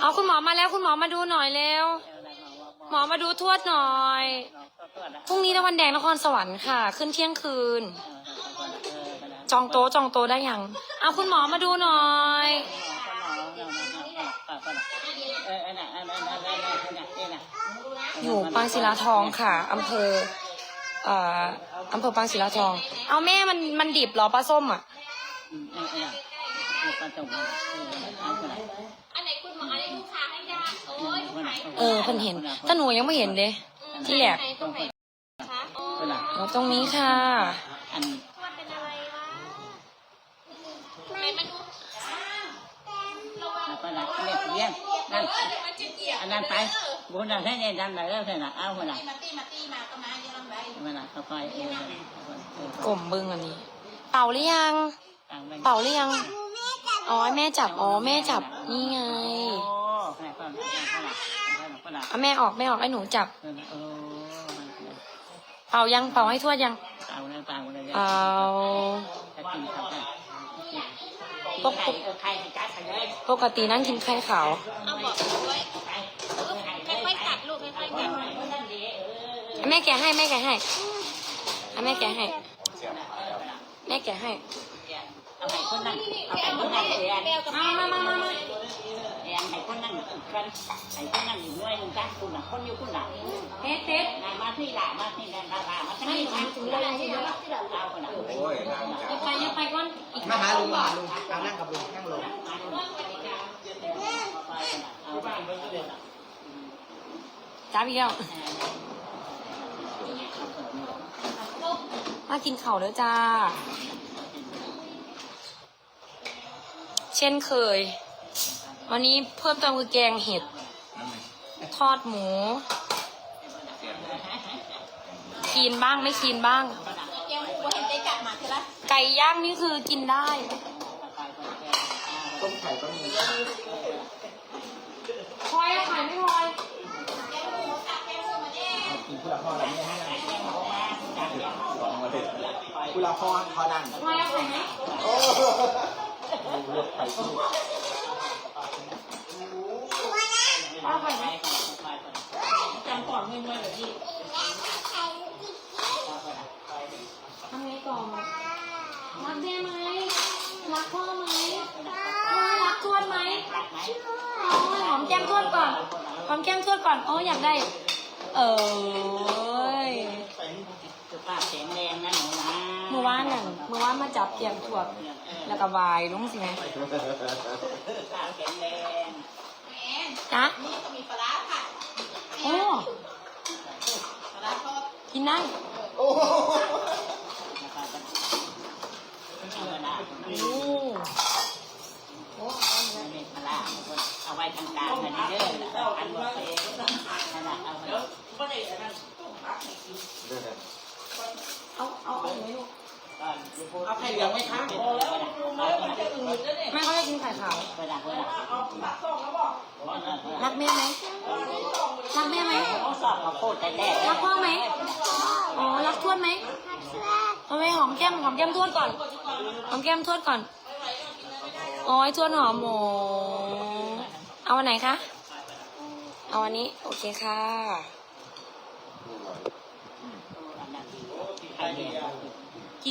เอาคุณหมอมาแล้วคุณหมอมาดูหน่อยเร็ว หมอมาดูทวดหน่อย พรุ่งนี้ตะวันแดงนครสวรรค์ค่ะ ขึ้นเที่ยงคืน จองโต๊ะจองโต๊ะได้ยัง เอาคุณหมอมาดูหน่อยอยู่ปางศิลาทองค่ะอำเภอ อ่ออำเภอปางศิลาทอง เอาแม่มันมันดิบเหรอปลาส้มอะอันไหนคุณหมออันไหนลูกค้าให้ยาโอ้ยลูกค้าเออเพิ่นเห็นแต่หนูยังไม่เห็นเลย ที่แหลกไหนตรงไหนคะโอ้ยเอาตรงนี้ค่ะทวดเป็นอะไรวะทำไมมันดูระ วังอันนั้นไปบุญเราใช้ในดำไหนแล้วใช่ไหมเอาคนละมาตีมาตีมาก็มาอย่าลำไรมันละค่อยๆเออกลมบึงอันนี้ เป่าหรือยัง เป่าหรือยัง อ๋อให้แม่จับ อ๋อแม่จับ นี่ไงโอ้ขนาดคนละคนละคนละเอาแม่ออกแม่ออกให้หนูจับโอ้เป่ายังเป่าให้ทวดยังเอาเลยเปล่าเลยเป่า ปกติใครกัดใครเลยปกตินั่งกินไข่ขาว เอาบอกด้วยค่อยๆกัดลูกค่อยๆกัดแม่แกะให้แม่แกะให้ให้แม่แกะให้ แม่แกะให้เอาไข่คนนั่งเอาไข่คนนั่งเสียนเบลกับแม่มามามามา เสียนไข่คนนั่ง กันไข่คนนั่งอยู่ด้วยนึงกันคุณน่ะคนอยู่คุณน่ะเต๊ดเต๊ดนายมาที่ด่ามาที่ด่าด่าด่ามาที่นี่มาถึงเวลาที่เราเราคนน่ะโอ้ยนางจัอย่าไปย่าไปก่อนอีกมาหาลุงมาหาลุงเอานั่งกับลุงนั่งลงเอาบ้านเพิ่เดือดจ้าพี่แก้วมากินเข้าวเด้อจ้า เช่นเคย วันนี้เพิ่มเติมคือแกงเห็ด ทอดหมูกินบ้างไม่กินบ้างเกลกูเห็นได้กัดมาใช่ไหมไก่ย่างนี่คือกินได้ต้มไข่ก็มีพลอยเอาไข่ไม่พลอยกินกุหลาบพ่ออะไรไม่ให้ลองมาเด็ดกุหลาบพ่อพอนั่งพลอยเอาไข่ไหมโอ้เลือกไข่ ลูกเอาไข่ไหมจำก่อนเงินไว้แบบนี้ทำไงก่อนรักแม่ไหมรักพ่อไหมเออรักทวดไหมโอ้ยหอมแก้มทวดก่อนหอมแก้มทวดก่อนโอ้ยอยากได้ เอ้ยสุภาพแข็งแรงนะหนูนะเมื่อวานน่ะเมื่อวานมาจับแก้มทวแล้วก็วายลงสิไงสุขภาพแข็งแรง จ๊ะนี่ก็มีปลาร้าค่ะโอ้ปลาร้าทอดกินได้โอ้นะครับธรรมดาโอ้ไม่มาล่าเอาไว้กลางๆกันเด้ออันว่าเองขนาดเอาไว้เอาเอาเอาไหมลูกเอาไข่เหลืองไหมคะแม่เขาจะกินไข่ขาวเวลาเวลารักแม่ไหมรักแม่ไหมเขาสอบมาโคตรแต่แรกรักพ่อไหมอ๋อรักทวดไหมเอาไว้หอมแก้มหอมแก้มทวดก่อนหอมแก้มทวดก่อนโอ้ยทวดหอมหมูเอาวันไหนคะเอาวันนี้โอเคค่ะ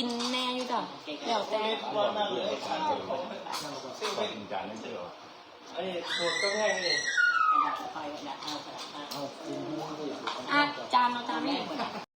กินแน่อยู่จ้ะแล้วแต่ร้อนมากเลยซึ่งเป็นจานนั่นใช่หรอไอ้นมดก็แค่นี้อาจารย์เราจานไม่